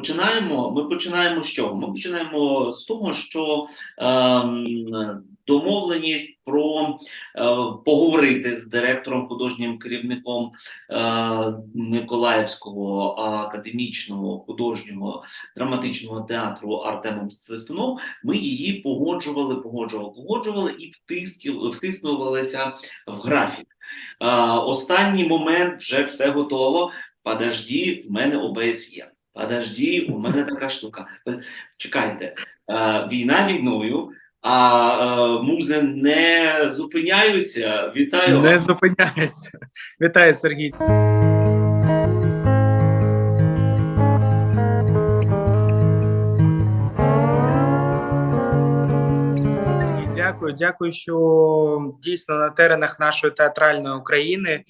починаємо. Ми починаємо з чого? Ми починаємо з того, що ем, домовленість про е, поговорити з директором, художнім керівником е, Миколаївського академічного художнього драматичного театру Артемом Свистуном. Ми її погоджували, погоджували, погоджували і втиснувалися в графік. Е, останній момент вже все готово. Подожди, в мене ОБС є. Подожди, у мене така штука. Чекайте, е, війна війною, а е, музи не зупиняються. Вітаю Не вас. зупиняється. Вітаю, Сергій. Дякую, дякую, що дійсно на теренах нашої театральної України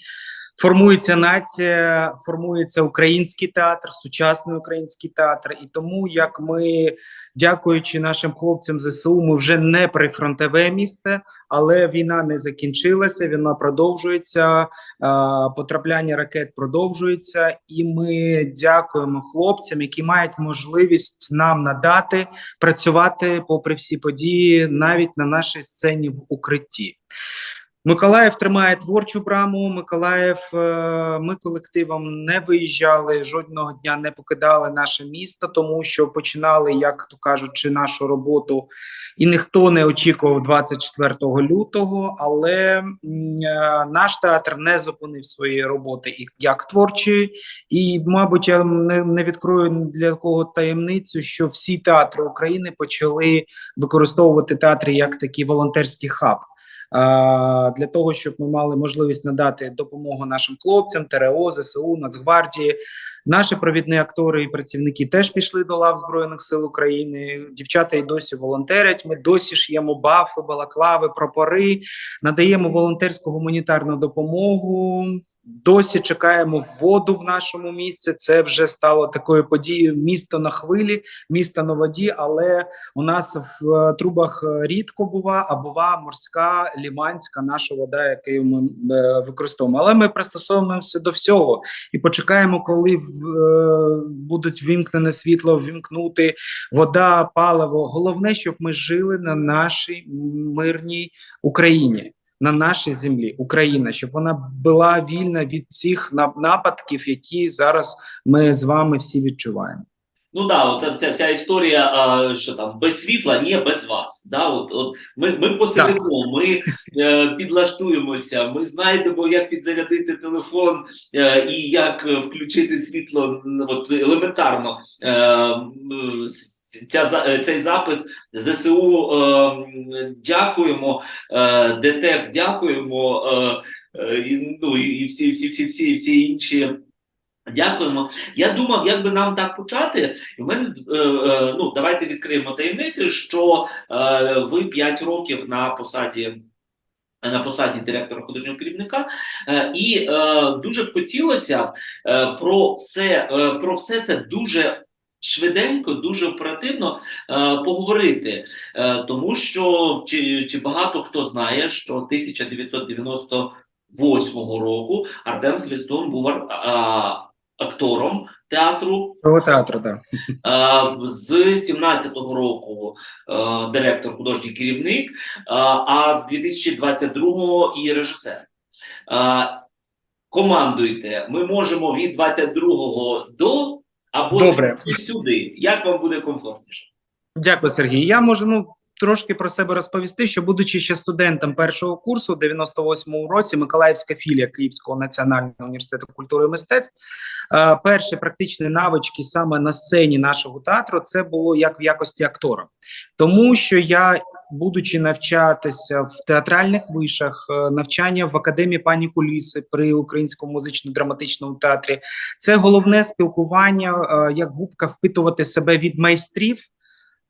формується нація, формується український театр, сучасний український театр. І тому, як ми, дякуючи нашим хлопцям ЗСУ, ми вже не прифронтове місто, але війна не закінчилася, війна продовжується, потрапляння ракет продовжується, і ми дякуємо хлопцям, які мають можливість нам надати працювати попри всі події, навіть на нашій сцені в укритті. Миколаїв тримає творчу браму. Миколаїв, е, ми колективом не виїжджали жодного дня, не покидали наше місто, тому що починали, як то кажучи, нашу роботу, і ніхто не очікував 24 лютого. Але е, наш театр не зупинив свої роботи і як творчої, і, мабуть, я не, не відкрою для кого таємницю, що всі театри України почали використовувати театри як такий волонтерський хаб. Для того, щоб ми мали можливість надати допомогу нашим хлопцям, ТРО, ЗСУ, Нацгвардії. Наші провідні актори і працівники теж пішли до лав Збройних сил України. Дівчата і досі волонтерять. Ми досі ш'ємо бафи, балаклави, прапори, надаємо волонтерську гуманітарну допомогу. Досі чекаємо воду в нашому місці. Це вже стало такою подією. Місто на хвилі, місто на воді, але у нас в е, трубах е, рідко бува, а бува морська, ліманська наша вода, яку ми е, використовуємо. Але ми пристосовуємося до всього і почекаємо, коли будуть вімкнене світло, вімкнути вода, паливо. Головне, щоб ми жили на нашій мирній Україні. На нашій землі Україна, щоб вона була вільна від цих нап- нападків, які зараз ми з вами всі відчуваємо. Ну да, оце вся, вся історія, а, що там без світла, ні, без вас. Да, от, от ми, ми посидимо, ми е, підлаштуємося, ми знайдемо, як підзарядити телефон е, і як е, включити світло от, елементарно. Е, ця, за- е, цей запис ЗСУ е, дякуємо, е, ДТЕК дякуємо, е, е, ну, і всі, всі, всі, всі, всі інші. Дякуємо. Я думав, як би нам так почати. І в мене е, е, ну давайте відкриємо таємницю, що е, ви 5 років на посаді. На посаді директора художнього керівника, і е, дуже б хотілося е, про все е, про все це дуже швиденько, дуже оперативно е, поговорити, е, тому що чи, чи багато хто знає, що 1998 року Артем Свистун був а, актором театру театру, так. Е, з 17-го року е, директор, художній керівник, е, а з 2022-го і режисер. Командуйте, ми можемо від 22-го до або Добре. сюди. Як вам буде комфортніше? Дякую, Сергій. Я можу ну трошки про себе розповісти, що будучи ще студентом першого курсу, у 98-му році Миколаївська філія Київського національного університету культури і мистецтв, е, перші практичні навички саме на сцені нашого театру, це було як в якості актора, тому що я. Будучи навчатися в театральних вишах, е, навчання в академії пані Куліси при українському музично-драматичному театрі, це головне спілкування, е, як губка впитувати себе від майстрів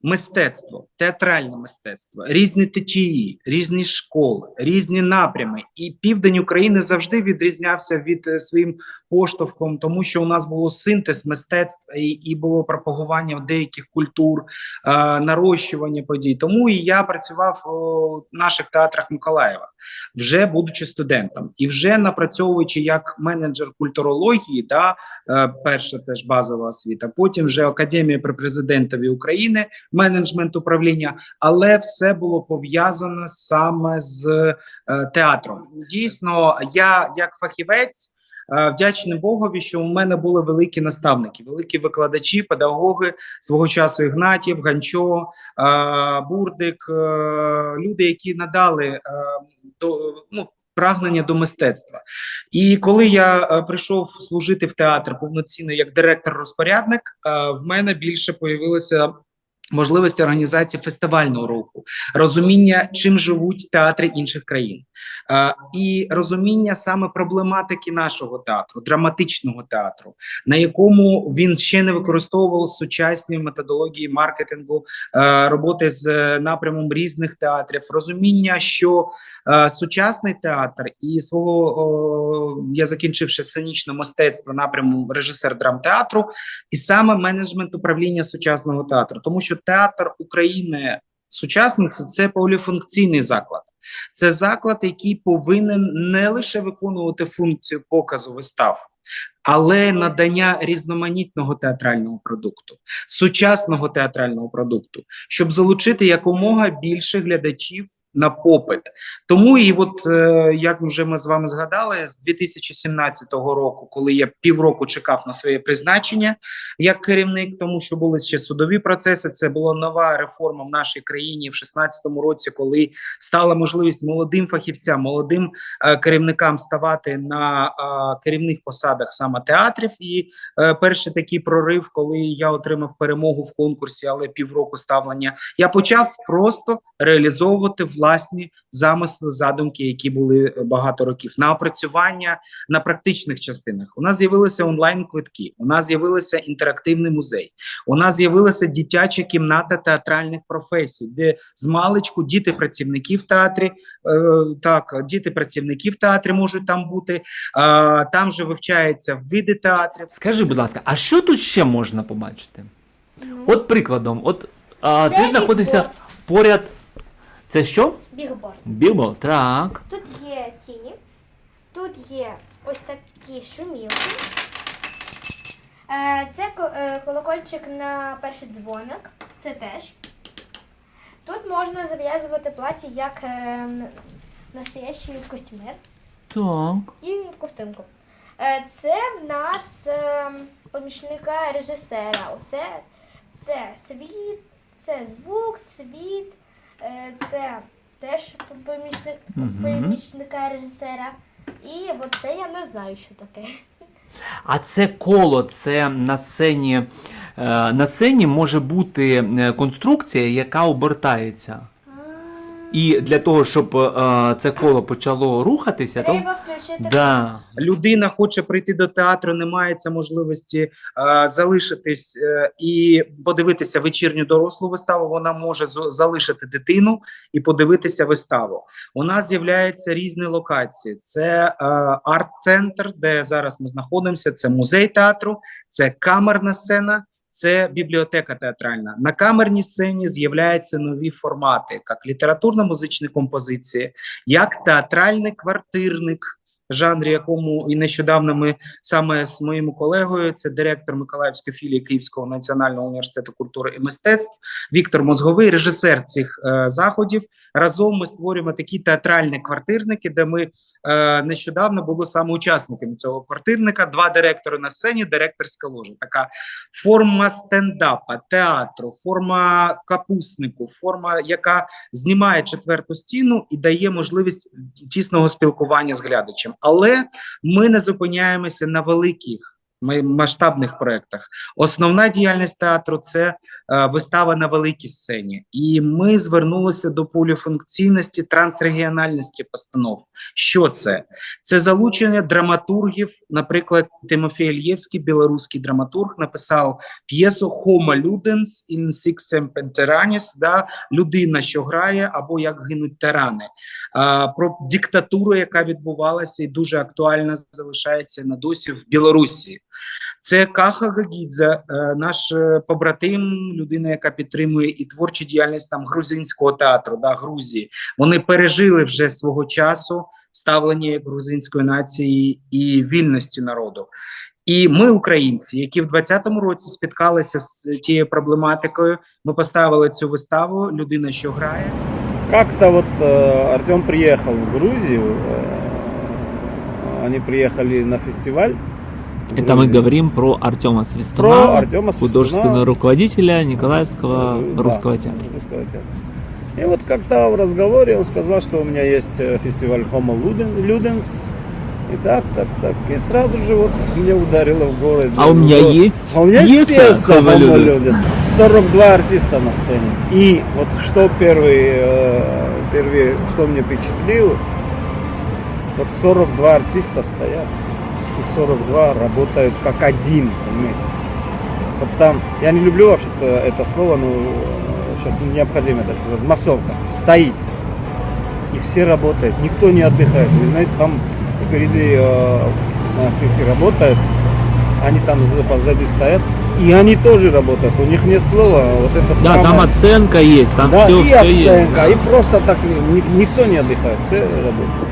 мистецтво, театральне мистецтво, різні течії, різні школи, різні напрями. І південь України завжди відрізнявся від е, своїм поштовхом, тому що у нас було синтез мистецтв і, і було пропагування деяких культур, е, нарощування подій. Тому і я працював у наших театрах Миколаєва, вже будучи студентом, і вже напрацьовуючи як менеджер культурології, да, е, перша теж базова освіта, потім вже Академія при президентові України, менеджмент управління, але все було пов'язане саме з е, театром. Дійсно, я як фахівець. е, Вдячний Богові, що у мене були великі наставники, великі викладачі, педагоги свого часу Ігнатів, Ганчо, е, Бурдик, люди, які надали до ну. Прагнення до мистецтва, і коли я прийшов служити в театр повноцінно як директор-розпорядник, в мене більше появилося можливості організації фестивального руху, розуміння, чим живуть театри інших країн, е, і розуміння саме проблематики нашого театру, драматичного театру, на якому він ще не використовував сучасні методології маркетингу, е, роботи з е, напрямом різних театрів, розуміння, що е, сучасний театр і свого о, я закінчивши сценічне мистецтво напряму режисер драмтеатру, і саме менеджмент управління сучасного театру, тому що театр України сучасний це, це поліфункційний заклад. Це заклад, який повинен не лише виконувати функцію показу вистав, але надання різноманітного театрального продукту, сучасного театрального продукту, щоб залучити якомога більше глядачів на попит. Тому і от е, як вже ми з вами згадали, з 2017 року, коли я півроку чекав на своє призначення як керівник, тому що були ще судові процеси. Це була нова реформа в нашій країні в 2016 році, коли стала можливість молодим фахівцям, молодим е, керівникам ставати на е, керівних посадах саме театрів. І перший такий прорив, коли я отримав перемогу в конкурсі, але півроку ставлення, я почав просто реалізовувати власні замисли, задумки, які були е, багато років на опрацювання на практичних частинах. У нас з'явилися онлайн квитки. У нас з'явився інтерактивний музей. У нас з'явилася дитяча кімната театральних професій, де з маличку діти працівники в театрі. Е, так, діти працівники в театрі можуть там бути. Там же вивчаються види театрів. Скажи, будь ласка, а що тут ще можна побачити? Ну, От прикладом, от а, ти знаходишся поряд. Це що? Бігборд. Білбол, так. Тут є тіні, тут є ось такі шумілки. Е, Це е, колокольчик на перший дзвоник. Це теж. Тут можна зав'язувати платі як е, настоящий костюмер Так. і ковтинку. Е, Це в нас е, помічника режисера. Оце це світ, це звук, світ, це теж помічник, помічника режисера. І оце я не знаю, що таке. А це коло, це на сцені. е, На сцені може бути е, конструкція, яка обертається. І для того, щоб е, це коло почало рухатися, то. Треба включити. Да. людина хоче прийти до театру, не мається можливості е, залишитись е, і подивитися вечірню дорослу виставу. Вона може з- залишити дитину і подивитися виставу. У нас з'являються різні локації. Це е, арт-центр, де зараз ми знаходимося. Це музей театру, це камерна сцена. Це бібліотека театральна. На камерній сцені з'являються нові формати, як літературно-музичні композиції, як театральний квартирник, жанр, якому і нещодавно ми саме з моїм колегою, це директор Миколаївської філії Київського національного університету культури і мистецтв Віктор Мозговий, режисер цих е, заходів. Разом ми створюємо такі театральні квартирники, де ми е, нещодавно були саме учасниками цього квартирника. Два директори на сцені, директорська ложа. Така форма стендапа, театру, форма капуснику, форма, яка знімає четверту стіну і дає можливість тісного спілкування з глядачем. Але ми не зупиняємося на великих масштабних проєктах. Основна діяльність театру це е, вистава на великій сцені, і ми звернулися до поліфункційності, трансрегіональності постанов. Що це? Це залучення драматургів. Наприклад, Тимофій Ільєвський, білоруський драматург, написав п'єсу Homo Ludens in Sixem Penteranis, да, людина, що грає, або як гинуть тирани. А, про диктатуру, яка відбувалася і дуже актуальна залишається на досі в Білорусі. Це Каха Гагідзе, е, наш е, побратим, людина, яка підтримує і творчу діяльність там грузинського театру, да, Грузії. Вони пережили вже свого часу ставлення грузинської нації і вільності народу. І ми, українці, які в 20-му році спіткалися з тією проблематикою, ми поставили цю виставу Людина, що грає. Как-то вот э, Артем приехал в Грузию, э, они приехали на фестиваль. Это мы говорим про Артема про Свистуна, Артема художественного руководителя Николаевского Э, да, русского театра. русского театра. И вот как-то в разговоре он сказал, что у меня есть э, фестиваль Homo Luden- Ludens. И так, так, так. И сразу же вот меня ударило в город. А у меня Вот. есть А у меня есть пьеса Homo. Ludens. 42 артиста на сцене. И вот что первый, э, первый, что мне впечатлило, вот 42 артиста стоят, и 42 работают как один, понимаете? Вот там, я не люблю вообще это слово, но сейчас необходимо это сказать, массовка, стоит. И все работают, никто не отдыхает. Вы знаете, там впереди э, артисты работают, они там за- позади стоят, и они тоже работают, у них нет слова, вот это Да, самое- там оценка есть, там да, все, и все оценка, есть. и просто так ни- никто не отдыхает, все работают.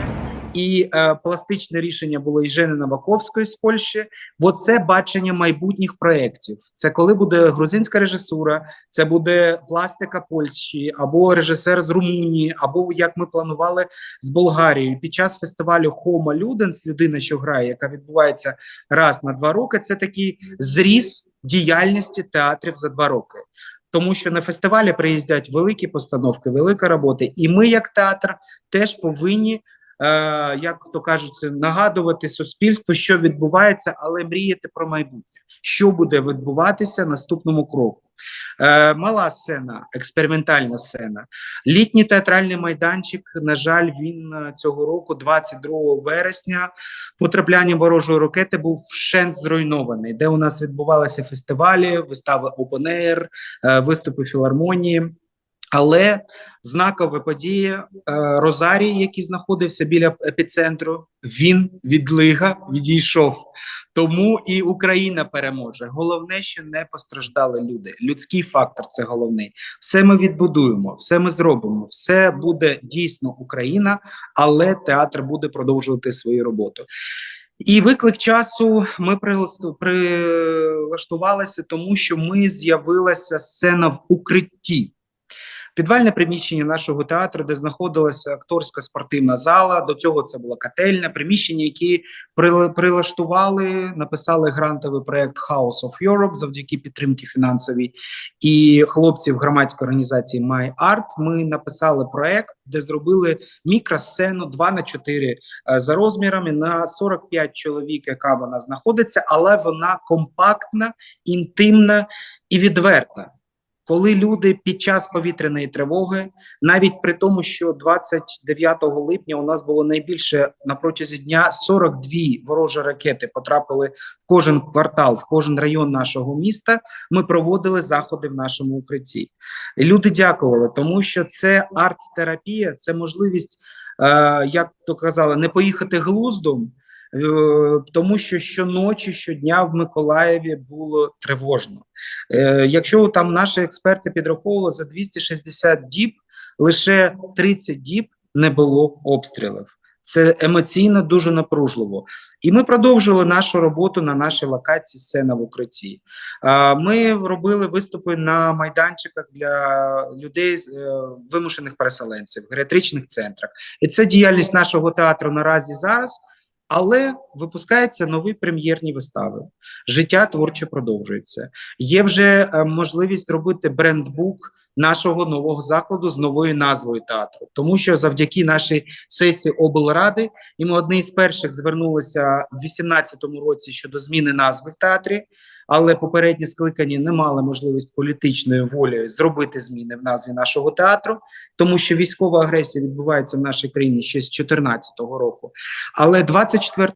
І е, пластичне рішення було і Жени Новаковської з Польщі, бо це бачення майбутніх проєктів. Це коли буде грузинська режисура, це буде пластика Польщі, або режисер з Румунії, або як ми планували з Болгарією. Під час фестивалю Homo Ludens, людина, що грає, яка відбувається раз на два роки. Це такий зріз діяльності театрів за два роки. Тому що на фестивалі приїздять великі постановки, велика робота, і ми, як театр, теж повинні як то кажуть, нагадувати суспільству, що відбувається, але мріяти про майбутнє, що буде відбуватися наступному кроку. Е, мала сцена, експериментальна сцена. Літній театральний майданчик. На жаль, він е, цього року, 22 вересня, потраплянням ворожої ракети, був вщент зруйнований, де у нас відбувалися фестивалі, вистави е, виступи філармонії. Але знакова подія е, Розарій, який знаходився біля епіцентру, він від лига відійшов. Тому і Україна переможе. Головне, що не постраждали люди. Людський фактор це головний. Все ми відбудуємо, все ми зробимо. Все буде дійсно Україна, але театр буде продовжувати свою роботу. І виклик часу ми прилаштувалися, тому що ми з'явилася сцена в укритті. Підвальне приміщення нашого театру, де знаходилася акторська спортивна зала. До цього це була котельня, приміщення, які прилаштували, написали грантовий проект House of Europe завдяки підтримки фінансовій. І хлопців громадської організації My Art ми написали проект, де зробили мікросцену 2 на 4 е, за розмірами на 45 чоловік, яка вона знаходиться, але вона компактна, інтимна і відверта. Коли люди під час повітряної тривоги, навіть при тому, що 29 липня у нас було найбільше на протязі дня 42 ворожі ракети потрапили в кожен квартал, в кожен район нашого міста. Ми проводили заходи в нашому укритті. І люди дякували, тому що це арт-терапія, це можливість, е, як то казали, не поїхати глуздом. Е, Тому що щоночі, щодня в Миколаєві було тривожно. Е, Якщо там наші експерти підраховували за 260 діб, лише 30 діб не було обстрілів. Це емоційно дуже напружливо. І ми продовжили нашу роботу на нашій локації сцена в укритті. Ми робили виступи на майданчиках для людей з е, вимушених переселенців, геріатричних центрах. І це діяльність нашого театру наразі зараз. Але випускаються нові прем'єрні вистави. Життя творче продовжується. Є вже е, можливість зробити брендбук нашого нового закладу з новою назвою театру, тому що завдяки нашій сесії облради, і ми одні з перших звернулися в 2018 році щодо зміни назви в театрі, але попередні скликання не мали можливість політичною волею зробити зміни в назві нашого театру, тому що військова агресія відбувається в нашій країні ще з 2014 року. Але 24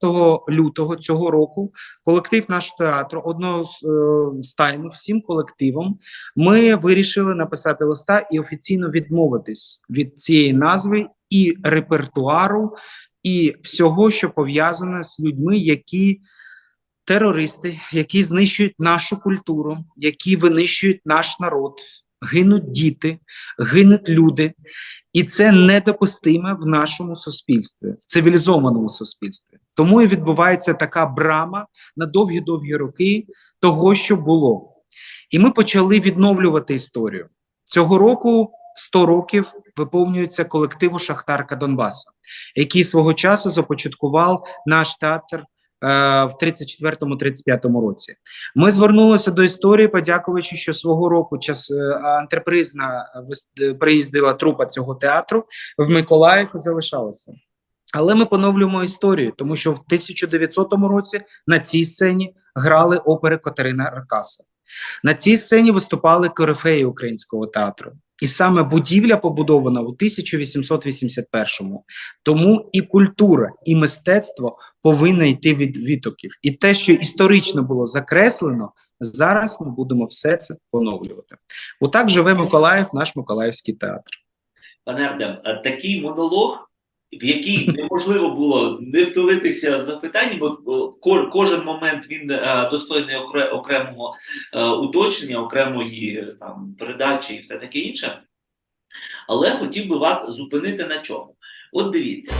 лютого цього року. Колектив нашого театру одностайно всім колективом. Ми вирішили написати листа і офіційно відмовитись від цієї назви і репертуару, і всього, що пов'язане з людьми, які терористи, які знищують нашу культуру, які винищують наш народ, гинуть діти, гинуть люди, і це недопустиме в нашому суспільстві, в цивілізованому суспільстві. Тому і відбувається така брама на довгі-довгі роки того, що було. І ми почали відновлювати історію. Цього року 100 років виповнюється колективу Шахтарка Донбаса, який свого часу започаткував наш театр е, в 34-35 році. Ми звернулися до історії, подякуючи, що свого року час е, антрепризна е, приїздила трупа цього театру в Миколаїв і залишалася. Але ми поновлюємо історію, тому що в 1900 році на цій сцені грали опери Катерина Ракаса. На цій сцені виступали корифеї українського театру. І саме будівля побудована у 1881-му. Тому і культура, і мистецтво повинна йти від відтоків. І те, що історично було закреслено, зараз ми будемо все це поновлювати. Отак живе Миколаїв, наш Миколаївський театр. Пане Артем, а такий монолог, в якій неможливо було не втулитися з запитань, бо бо ко- кожен момент він е, достойний окре- окремого е, уточнення, окремої е, там передачі і все таке інше. Але хотів би вас зупинити на чому. От дивіться,